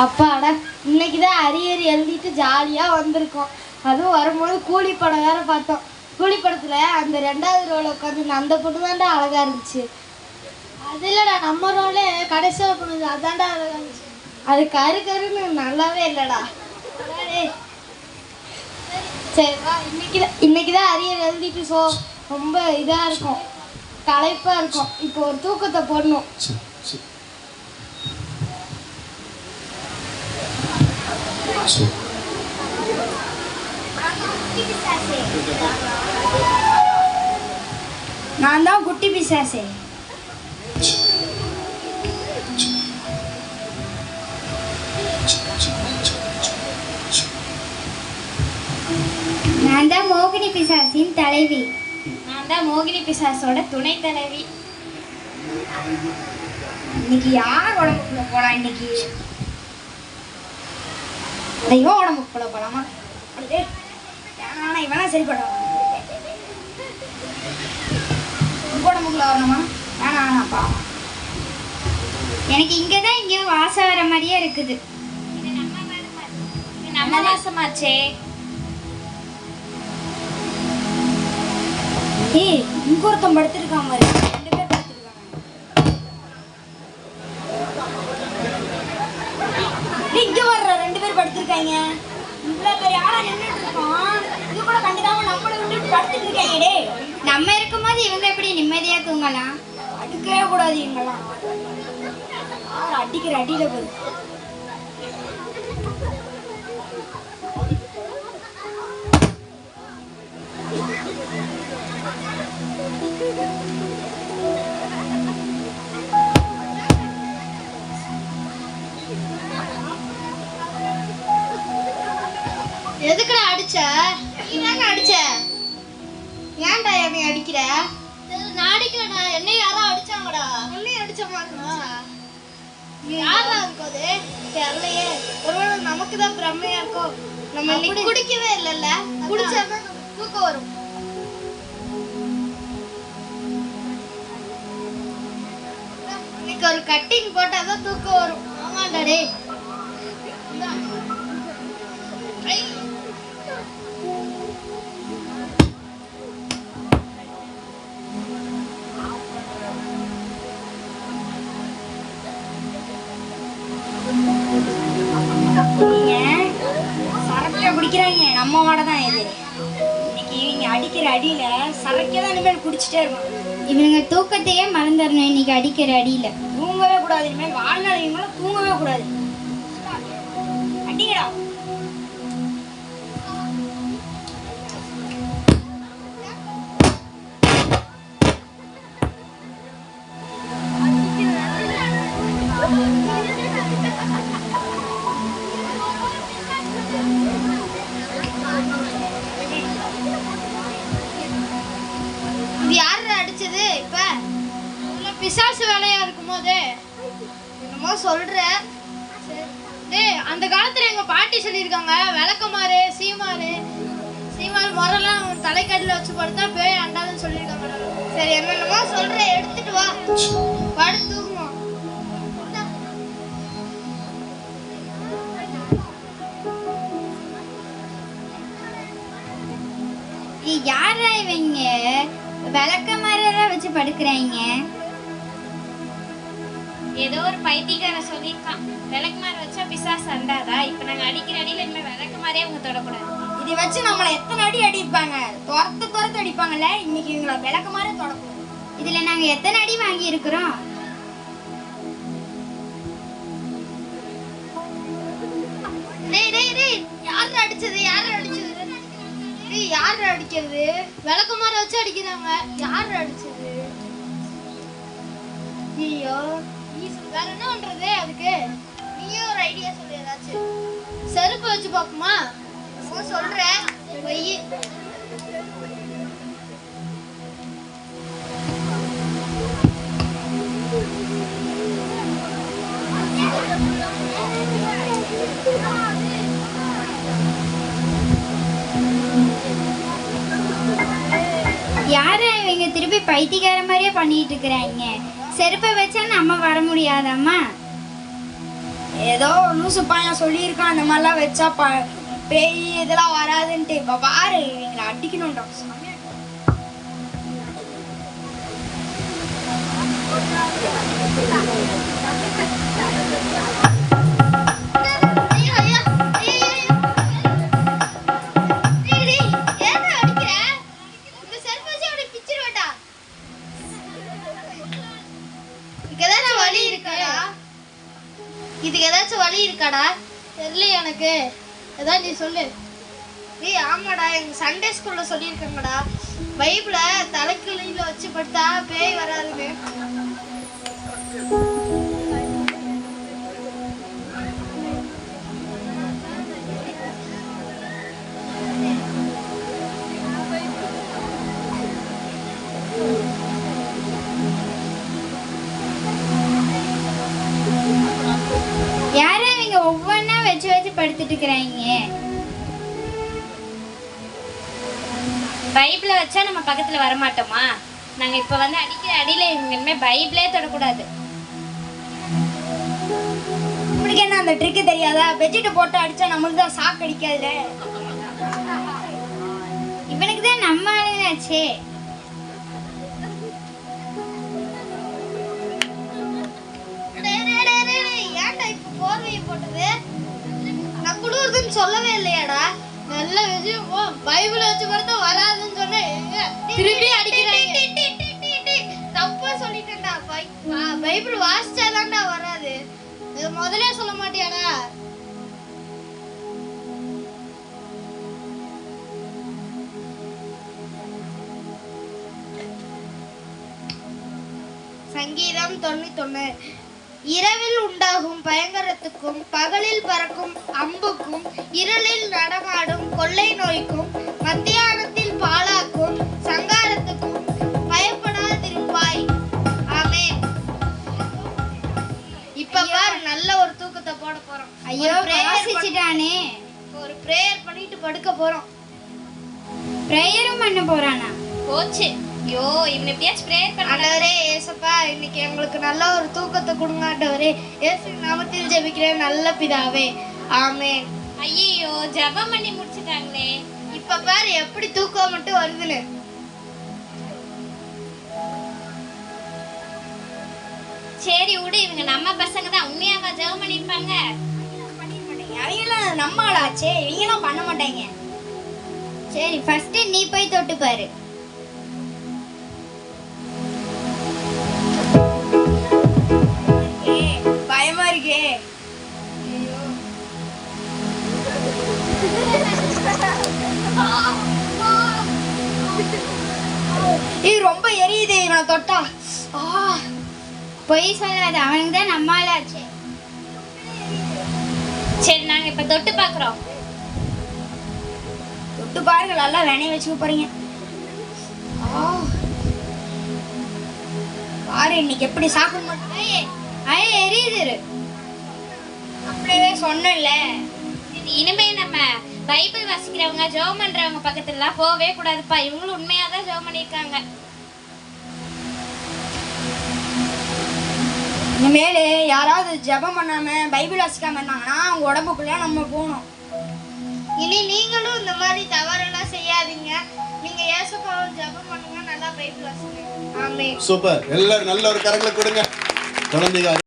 அப்பாடா இன்னைக்கு தான் அரியர் எழுதிட்டு ஜாலியாக வந்திருக்கோம். அதுவும் வரும்போது கூலி படம் வேற பார்த்தோம். கூலி படத்தில் அந்த ரெண்டாவது ரோல உட்காந்து அந்த பொண்ணு தான்டா அழகா இருந்துச்சு. அது இல்லைடா நம்ம ரோலே கடைசியில் பொண்ணு அதான்டா அழகா இருந்துச்சு. அது கரு கருன்னு நல்லாவே இல்லைடா. சரி வா இன்னைக்கு தான் இன்னைக்கு தான் அரியர் எழுதிட்டு ஸோ ரொம்ப இதாக இருக்கும். களைப்பாக இருக்கும். இப்போ ஒரு தூக்கத்தை போடணும். சரி நான் தான் குட்டி பிசாசே. நான் தான் மோகினி பிசாசின் தலைவி. நான் தான் மோகினி பிசாசோட துணை தலைவி. இன்னைக்கு யார் உடம்புக்குள்ள போலாம் இன்னைக்கு? இவன் உடம்புக்குள்ள போலாமா? அப்படியே ஏன்னா இவனா சரிப்படும் உடம்புக்குள்ள வரணுமா? வேணாம் வேணாம்ப்பா எனக்கு இங்கே தான் இங்கே வாசம் வர மாதிரியே இருக்குது. நம்ம வாசமாச்சே. ஏய் இங்க ஒருத்தன் படுத்திருக்கான் மாதிரி ரெண்டு பேர் படுத்திருக்காங்க டேய், இங்க வர்ற ரெண்டு பேர் இவ்வளவு பெரிய ஆளா இது கூட கண்டுக்காம நம்மள படுத்துட்டு நம்ம இருக்கும்போது இவங்க எப்படி நிம்மதியா தூங்கலாம்? அடுக்கவே கூடாது இவங்கெல்லாம். அடிக்கிற அடியில போகுது எதுக்குடா அடிச்ச? நீ தாங்க அடிச்ச? ஏன்டா என்னை அடிக்கிற? நான் அடிக்கலடா. என்னை யாரோ அடிச்சாங்கடா. என்னை அடிச்ச மாதிரி யாரா இருக்கும் அது? தெரியலையே. ஒருவேளை நமக்கு தான் பிரம்மையா இருக்கும் நம்ம இன்னைக்கு குடிக்கவே இல்லைல்ல? குடிச்சாதான் தூக்கம் வரும். இன்னைக்கு ஒரு கட்டிங் போட்டாதான் தூக்கம் வரும். ஆமாண்டா டேய். சரக்கா குடிக்கிறாங்க நம்ம வாடை தான் இது. இன்னைக்கு இவங்க அடிக்கிற அடியில சரக்கே தான் இனிமேல் குடிச்சிட்டே இருக்கும் இவனுங்க தூக்கத்தையே மறந்துடணும் இன்னைக்கு அடிக்கிற அடியில. தூங்கவே கூடாது. இனிமேல் வாழ்நாள் தூங்கவே கூடாது. அடிங்கடா. பிசாசு வேலையா இருக்கும் போது என்னமோ சொல்ற. டேய் அந்த காலத்துல எங்க பாட்டி சொல்லியிருக்காங்க விளக்கமாறு சீமாறு சீமாறு முறைலாம் தலைக்கடியில் வச்சு படுத்தா பேய் அண்டாதுன்னு சொல்லியிருக்காங்க. சரி என்னென்னமோ சொல்ற எடுத்துட்டு வா. படுத்து யாரா இவங்க? விளக்க மாதிரிலாம் வச்சு படுக்கிறாங்க ஏதோ ஒரு பைத்தியக்காரன் சொல்லியிருக்கான். விளக்குமாறு வச்சா பிசாசு அண்டாதா? இப்ப நாங்க அடிக்கிற அடியில இனிமே விளக்குமாரே அவங்க தொடக்கூடாது. இதை வச்சு நம்மளை எத்தனை அடி அடிப்பாங்க? துரத்து துரத்து அடிப்பாங்கல்ல இன்னைக்கு இவங்களை விளக்கு மாதிரி தொடக்கூடாது இதுல நாங்க எத்தனை அடி வாங்கி இருக்கிறோம் யார் அடிச்சது? யார் அடிச்சது? யார் அடிக்கிறது? விளக்குமாற வச்சு அடிக்கிறாங்க. யார் அடிச்சது? ஐயோ. வேற என்ன பண்றது? அதுக்கு நீயே ஒரு ஐடியா சொல்லு ஏதாச்சும். செருப்பு வச்சு பாப்போமா நான் சொல்றேன். வெயி யாரா இவங்க திருப்பி பைத்தியக்கார மாதிரியே பண்ணிட்டு இருக்கிறாங்க? செருப்பை வச்சா நம்ம வர முடியாதாம்மா? ஏதோ லூசு பையன் சொல்லியிருக்கான் அந்த மாதிரிலாம் வச்சா ப பேய் இதெல்லாம் வராதுன்ட்டு. இப்போ பாரு எங்களை அடிக்கணும்டா சொன்னாங்க சொல்லு. ஏய் ஆமாடா எங்க சண்டே ஸ்கூல்ல சொல்லியிருக்காங்கடா பைபிள தலைக்கிளியில வச்சு படுத்தா பேய் வராதுன்னு. வச்சா நம்ம பக்கத்துல வர மாட்டோமா நாங்க இப்ப வந்து அடிக்கிற அடியில இனிமே பைபிளே தொடக்கூடாது. உங்களுக்கு என்ன அந்த ட்ரிக்கு தெரியாதா? பெட்ஷீட்டை போட்டு அடிச்சா நம்மளுக்கு தான் சாக்கு அடிக்காதுல. இவனுக்கு தான் நம்ம ஆளுங்களாச்சே. போர்வையை போட்டது? நான் குளிருதுன்னு சொல்லவே இல்லையாடா. நல்ல விஷயம். பைபிள் வச்சு படுத்தா வராதுன்னு சொன்னேன் திருப்பி அடிக்கிறாங்க. தப்பா சொல்லிட்டேன்டா. பை- பைபிள் வாசிச்சாதான்டா வராது. இது முதல்ல சொல்ல மாட்டியாடா? சங்கீதம் தொண்ணூத்தொன்னு. இரவில் உண்டாகும் பயங்கரத்துக்கும் பகலில் பறக்கும் அம்புக்கும் இருளில் நடமாடும் கொள்ளை நோய்க்கும் மத்தியானத்தில் பாழாக்கும் சங்காரத்துக்கும் பயப்படாதிருப்பாய். ஆமென். இப்ப பாரு நல்ல ஒரு தூக்கத்தை போட போறோம். ஐயோ வாசிச்சுட்டானே ஒரு பிரேயர் பண்ணிட்டு படுக்க போறோம். ப்ரேயரும் பண்ண போறானா? போச்சு. ஐயோ இவனை எப்படியாச்சும் ப்ரேயர் பண்ண ஆண்டவரே ஏசப்பா இன்னைக்கு எங்களுக்கு நல்ல ஒரு தூக்கத்தை கொடுங்க ஆண்டவரே. இயேசு நாமத்தில் ஜெபிக்கிறேன் நல்ல பிதாவே. ஆமென். ஐயோ ஜெபம் பண்ணி முடிச்சிட்டாங்களே. இப்ப பாரு எப்படி தூக்கம் மட்டும் வருதுன்னு. சரி விடு இவங்க நம்ம பசங்க தான். உண்மையாவா ஜெபம் பண்ணிருப்பாங்க அவங்களாம் நம்ம ஆளாச்சே இவங்களாம் பண்ண மாட்டாங்க. சரி ஃபர்ஸ்ட் நீ போய் தொட்டு பாரு. இது ரொம்ப எரியுது. இவனை தொட்டா. ஆ. பொய் சொல்லாத. அவனுக்கு தான் நம்ம சரி நாங்க இப்ப தொட்டு பாக்குறோம். தொட்டு பாருங்க. நல்லா வெனைய வச்சுக்க போறீங்க. பாரு இன்னைக்கு எப்படி சாப்பிட மாட்டேன் அழ எரியுது அப்படியே சொன்னேன்ல. இனிமே நம்ம பைபிள் வாசிக்கிறவங்க ஜெபம் பண்றவங்க பக்கத்துல எல்லாம் போகவே கூடாதுப்பா. இவங்களும் உண்மையா தான் ஜெபம் பண்ணிருக்காங்க இனிமேல் யாராவது ஜெபம் பண்ணாம பைபிள் வாசிக்காம இருந்தாங்கன்னா அவங்க உடம்புக்குள்ள நம்ம போகணும். இனி நீங்களும் இந்த மாதிரி தவறெல்லாம் செய்யாதீங்க. நீங்க ஏசப்பாவை ஜெபம் பண்ணுங்க நல்லா பைபிள் வாசிங்க. ஆமென். சூப்பர். எல்லாரும் நல்ல ஒரு கரங்களை கொடுங்க. குழந்தைங்க